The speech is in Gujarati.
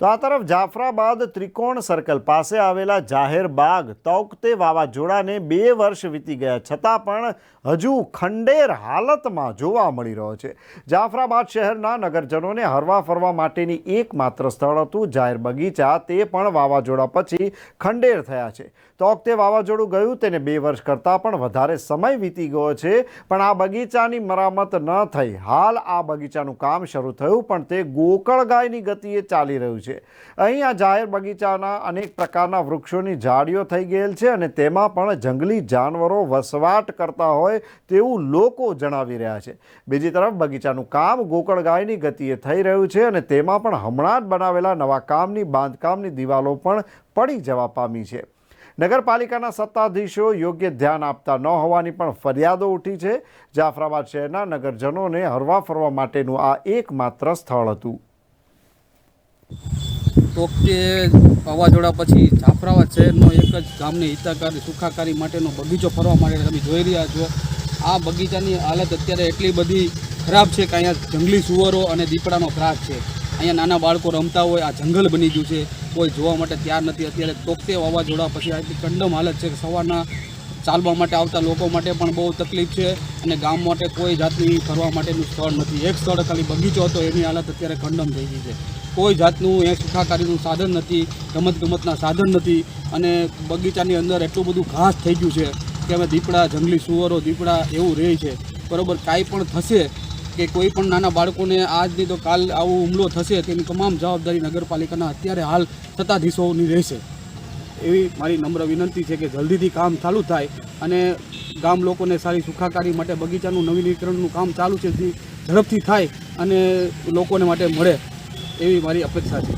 તો આ તરફ જાફરાબાદ ત્રિકોણ સર્કલ પાસે આવેલા જાહેર બાગ તૌકતે વાવાઝોડાને બે વર્ષ વીતી ગયા છતાં પણ હજુ ખંડેર હાલતમાં જોવા મળી રહ્યો છે. જાફરાબાદ શહેરના નગરજનોને હરવા ફરવા માટેની એકમાત્ર સ્થળ હતું, જાહેર બગીચા તે પણ વાવાઝોડા પછી ખંડેર થયા છે. તૌકતે વાવાઝોડું ગયું, તેને બે વર્ષ કરતાં પણ વધારે સમય વીતી ગયો છે, પણ આ બગીચાની મરામત ન થઈ. હાલ આ બગીચાનું કામ શરૂ થયું, પણ તે ગોકળગાયની ગતિએ ચાલી રહ્યું છે. અહીં આ જાહેર બગીચાના અનેક પ્રકારના વૃક્ષોની ઝાડીઓ થઈ ગયેલ છે અને તેમાં પણ જંગલી જાનવરો વસવાટ કરતા હોય તેવું લોકો જણાવી રહ્યા છે. બીજી તરફ બગીચાનું કામ ગોકળ ગાયની ગતિએ થઈ રહ્યું છે અને તેમાં પણ હમણાં જ બનાવેલા નવા કામની બાંધકામની દિવાલો પણ પડી જવા પામી છે. નગરપાલિકાના સત્તાધીશો યોગ્ય ધ્યાન આપતા ન હોવાની પણ ફરિયાદો ઉઠી છે. જાફરાબાદ શહેરના નગરજનોને હરવા ફરવા માટેનું આ એકમાત્ર સ્થળ હતું. તોકતે વાવાઝોડા પછી જાફરાવા શહેરનો એક જ ગામની હિતાકારી, સુખાકારી માટેનો બગીચો ફરવા માટે તમે જોઈ રહ્યા છો. આ બગીચાની હાલત અત્યારે એટલી બધી ખરાબ છે કે અહીંયા જંગલી સુવરો અને દીપડાનો ત્રાસ છે. અહીંયા નાના બાળકો રમતા હોય, આ જંગલ બની ગયું છે. કોઈ જોવા માટે તૈયાર નથી. અત્યારે તોકતે વાવાઝોડા પછી આટલી કંડમ હાલત છે સવારના ચાલવા માટે આવતા લોકો માટે પણ બહુ તકલીફ છે અને ગામ માટે કોઈ જાતની ફરવા માટેનું સ્થળ નથી. એક સ્થળ ખાલી બગીચો હતો, એની હાલત અત્યારે ખંડમ થઈ ગઈ છે. કોઈ જાતનું એ સુખાકારીનું સાધન નથી રમત ગમતના સાધન નથી અને બગીચાની અંદર એટલું બધું ઘાસ થઈ ગયું છે કે અમે દીપડા, જંગલી સુવરો, દીપડા એવું રહે છે. બરાબર, કાંઈ પણ થશે કે કોઈ પણ નાના બાળકોને આજની તો કાલ આવો હુમલો થશે તેની તમામ જવાબદારી નગરપાલિકાના અત્યારે હાલ સત્તાધીશોની રહેશે. એવી મારી નમ્ર વિનંતી છે કે જલ્દીથી કામ ચાલુ થાય અને ગામ લોકોને સારી સુખાકારી માટે બગીચાનું નવીનીકરણનું કામ ચાલુ છે જે ઝડપથી થાય અને લોકોને માટે મળે એવી મારી અપેક્ષા છે.